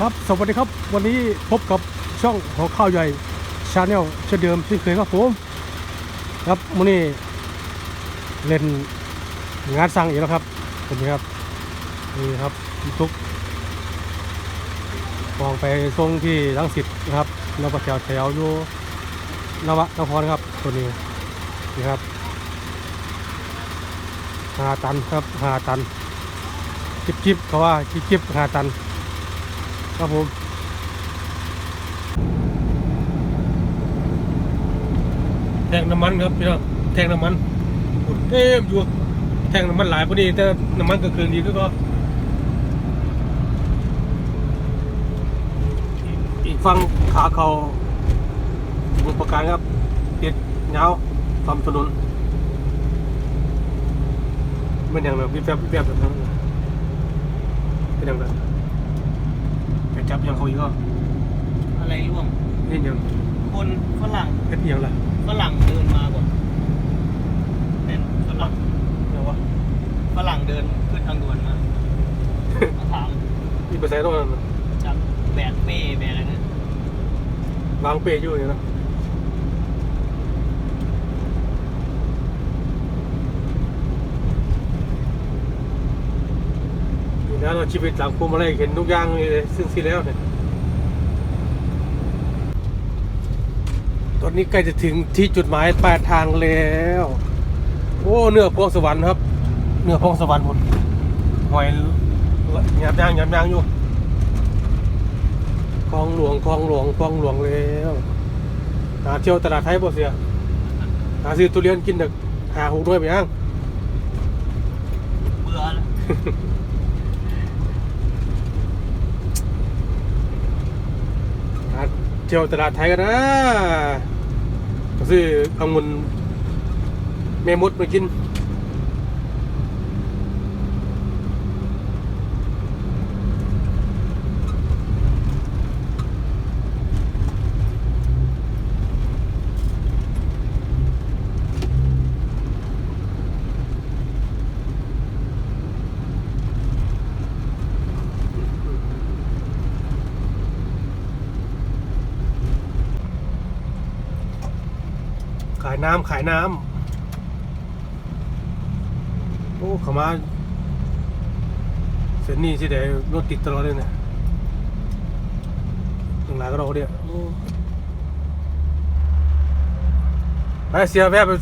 ครับ สวัสดีครับ วันนี้พบกับช่องของข้าวใหญ่ชาแนลเช่นเดิมเช่นเคยครับผม ครับวันนี้เล่นงานสั่งอีกแล้วครับผมนี่ครับ นี่ครับทุกมองไปทรงที่รังสิตนะครับเราก็แถวแถวอยู่นวนครครับ ตัวนี้นี่ครับหาตันครับหาตันจิบจิบเขาว่าจิบจิบหาตัน ครับผมแทงน้ำมันครับพี่น้องแทงน้ำมันอุ่นเต็มอยู่แทงน้ำมันหลายพอดีแต่น้ำมันก็คืนดีก็ก็อีกฝั่งขาเขาบุประการครับติดเงาทำถนนมันอย่างแบบวิบแวบวิบแวบแบบนั้นเป็นอย่างแบบไป จับยังเขาอีกก็อะไรร่วง นี่ยังคนฝรั่งเฮ็ดอิหยังล่ะฝรั่งเดินมาก่อนเป็นฝรั่งเดี๋ยววะฝรั่งเดินขึ้นทางด่วนมามาถามนี่ไปใส่ตรงนั้นน่ะจับแบกเป้แบกอะไรนะวางเปยอยู่อย่างนะ นี่นะเราชีวิตหลังภูมิอะไรเห็นทุกอย่างเลยซึ่งที่แล้วเนี่ยตอนนี้ใกล้จะถึงที่จุดหมายปลายทางแล้ว โอ้เนื้อพวงสวรรค์ครับ เนื้อพวงสวรรค์หมดหอยหยาบยางหยาบยางอยู่คลองหลวงคลองหลวงคลองหลวงแล้วหาเที่ยวตลาดไทยบ่เสียหาซื้อทุเรียนกินเด็กหาหกด้วยไปยังเบื่อแล้ว หา เที่ยวตลาดไทยกันนะซื้อองุ่นแม่มดมากิน ขายน้ำขายน้ำโอ้ขามาเส้นนี้สิเดี๋ยวรถติดตลอดเลยเนี่ยตรงไหนก็รอเดียวไปเสียแวะไป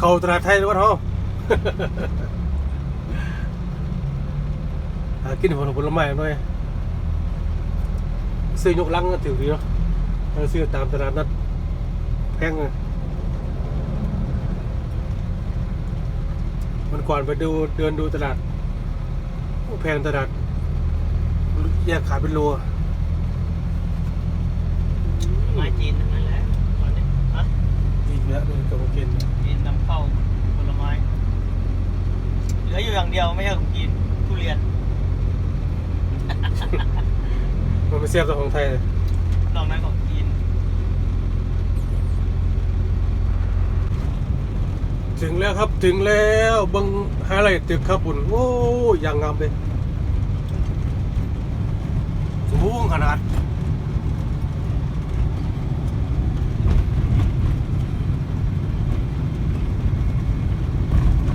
เขาตลาดไทยด้วยเนาะหากินผลผลไม้หน่อยซื้อยกลังก็ถือดีเนาะเอาซื้อตามตลาดนัดแพงเลย มันก่อนไปดูเดินดูตลาดโอ้แพงตลาดแยกขายเป็นโลอะไม้จีนทั้งนั้นแหละตอนนี้ฮะอีกแล้วเลยกับโอเคนจีนนำเข้าผลไม้เหลืออยู่อย่างเดียวไม่ใช่ของจีนทุเรียน มันไม่เสียบกับของไทยเลยนอกนั้นของจีน ถึงแล้วครับถึงแล้วบังหาอะไรตึกครับบุญโอ้ย่างงามเลยสูงขนาด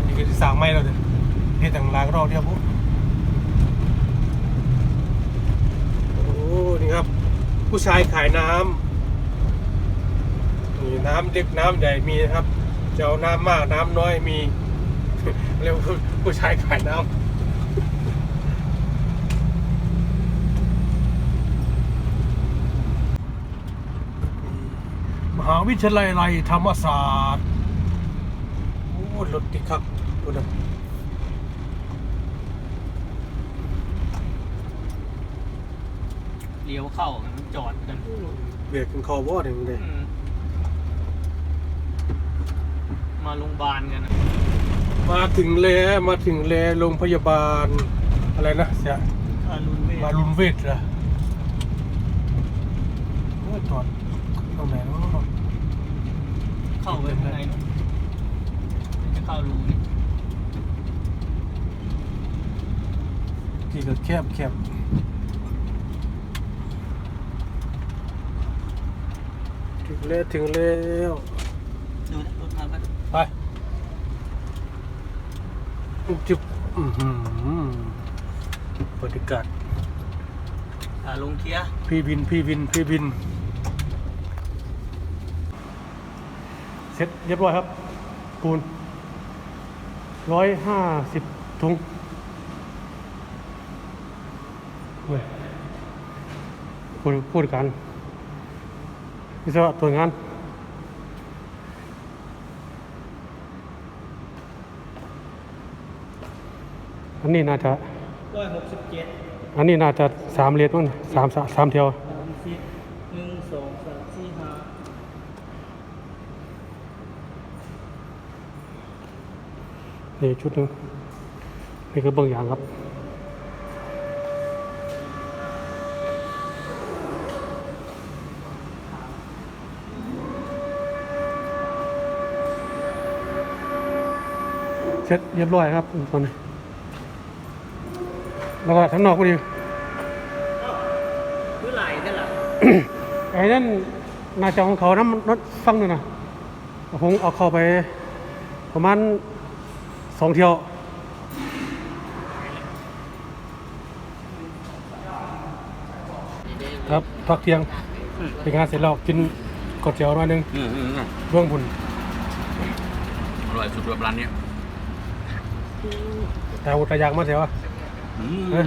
นี่คือสั่งไม่แล้วเด้อเฮ็ดต่างหลางรอบเดียวปุ๊โอ้นี่ครับ ผู้ชายขายน้ำนี่น้ำเล็กน้ำใหญ่มีนะครับ จะเอาน้ำมากน้ำน้อยมี เรียกว่าผู้ชายขายน้ำมหาวิทยาลัยไรธรรมศาสตร์โอ้รถติดครับรถนะเลี้ยวเข้ากันจอดกันเบรกกันคอวอดอย่างเลย มาโรงพยาบาลกันมาถึงแล้มาถึงแลโรงพยาบาลอะไรนะเสียมาลุมเวทละเมื่อจอดตรงไหนเข้าไปข้างในเนอะจะเข้ารูนี่ที่ก็แคบแคบถึงแล้วถึงแล้ว จุบอื้อหือบรรยากาศอ่าลงเคลียร์พี่วิน พี่วิน พี่วิน เสร็จเรียบร้อยครับ ปูนร้อยห้าสิบถุงเว้ยพูดพูดกันวิศวะตัวงาน อันนี้น่าจะร้อยหกสิบเจ็ดอันนี้น่าจะสามเลนมั้งเนี่ยสามสามสามเที่ยวสามสิบหนึ่งสองสามสี่ห้านี่ชุดหนึงนี่คือบางอย่างครับเสร็จเรียบร้อยครับตอนนี้ แล้วก็ทั้งนอกก็ดีคือไหลนั่นแหละไอ้นั่นน่าจะของเขาน้ำรถฟังหนึ่งนะผมเอาเข้าไปประมาณสองเที่ยวครับพักเที่ยงเป็นงานเสร็จแล้วกินกดเจียวหน่อยหนึงอืมอืมอืมเบื้องบุญอร่อยสุดแบบร้านเนี้ยแต่อุตยากมาเสียวะอืม เออ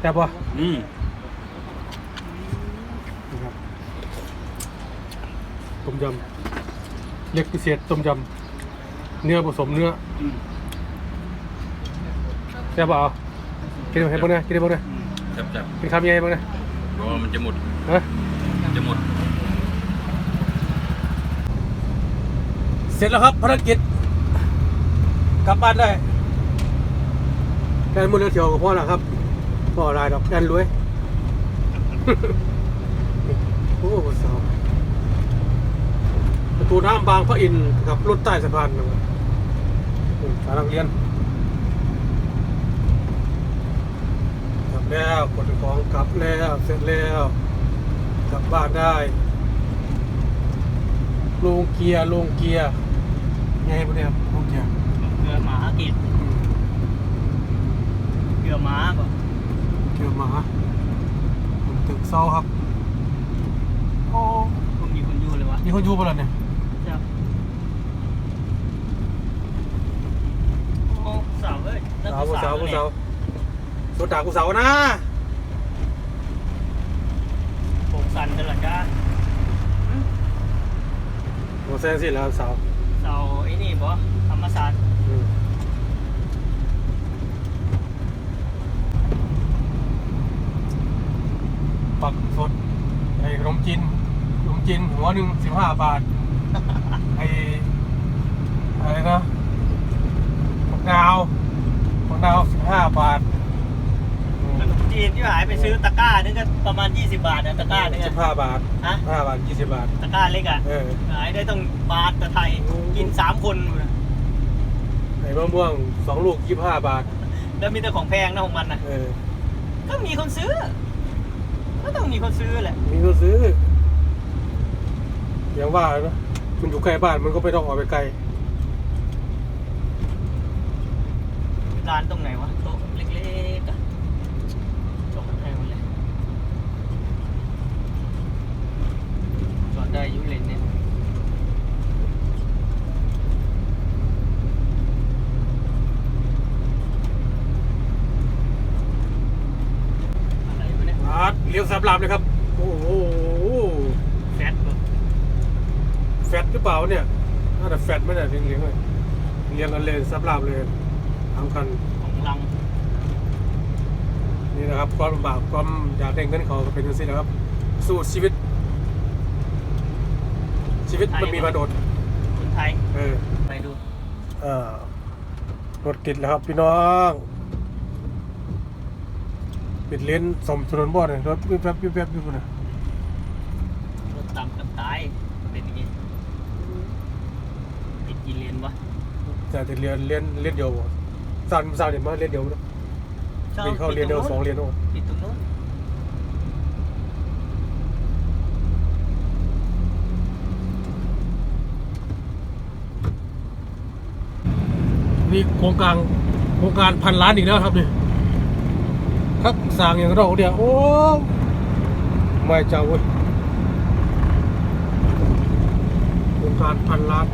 แต่บวะอืมนะครับต้มยำเล็กพิเศษต้มยำเนื้อผสมเนื้ออืมแต่บเอากินให้บ้างนะกินให้บ้างนะจับจับกินคำยังไงบ้างนะเพราะว่ามันจะหมดฮะจะหมด เสร็จแล้วครับภารกิจกลับบ้านได้ แกนมือเทียวกับพ่อล้วครับพ่ออะไรดอกแกนรวย โอ้โหสาวประตูน้ำบางพระอินทร์กับรถใต้สะพานนะครับสารนักเรียนกลับแล้วขนของกลับแล้วเสร็จแล้วกลับบ้านได้ลงเกียร์ลงเกียร์ไงพวกเนี้ยครับลงเกียร์เกลือหมากิน เกลือหมาป่ะเกียร์หมาผมตึกเศร้าครับ โอ้ผมมีคนอยู่เลยวะมีคนอยู่ปะล่ะเนี่ยจ้ะโอ้สาวเอ้ยนั่นสาวคือกูสาวกูเนี่ยสาวสวดด่ากูสาวนะผมสั่นกันเหรอจ้าโมแซงสิแล้วสาวเสาไอ้นี่บ่ธรรมศาสตร์อืม ปักสดไอ้ขนมจีนขนมจีนหัวหนึ่งสิบห้าบาท ไอ้อะไรนะผักนาวผักนาวสิบห้าบาทขนมจีนที่หายไปซื้อตะกร้านึงก็ประมาณ 20 บาทนะตะกร้านึงสิอะบห้าบาทฮะ ห้าบาทยี่สิบบาท ตะกร้าเล็กอะเออขายได้ต้องบาทตะไทยกิน 3 คน ไอ้มะม่วงสองลูกยี่ห้าบาท แล้วมีแต่ของแพงนะของมันนะเออก็มีคนซื้อ ก็ต้องมีคนซื้อแหละ มีก็ซื้ออย่างว่าเนอะมันอยู่ใกล้บ้านมันก็ไม่ต้องออกไปไกล ร้านตรงไหนวะโต๊ะเล็กๆอะจอดได้หมดเลยจอดได้อยุเลนเนี่ยอะไรวะเนี่ย อาร์ต เลี้ยวสับลามเลยครับ โอ้โหแฟตบ่แฟตหรือเปล่าเนี่ยน่าจะแฟตไม่ได้เลี้ยงเลี้ยงเลยเลี้ยงกันเลยสับลามเลยทำกันของลัง นี่นะครับความลำบากความอยากได้เงินเขาก็เป็นอย่างนี้นะครับ สู้ชีวิต ชีวิตมันมีมาโดดคนไทย เออ ไปดู เออรถติดแล้วครับพี่น้อง เปิดเลนสมถนนบอดเลยรถวิบแวบวิบแวบอยู่นะรถต่ำกันตายเป็นยังไงี้ติดกี่เลนวะแต่ติดเลนเลนเลนเดียวบ่สั่นสั่นเห็นมั้ยเลนเดียวนะมีเข้าเลนเดียวสองเลนโอ้ติดตรงนู้นนี่โครงการโครงการพันล้านอีกแล้วครับเนี่ย คักสางอย่างเราเดียวโอ้ไม่เจ้าเว้ยโครงการพันล้าน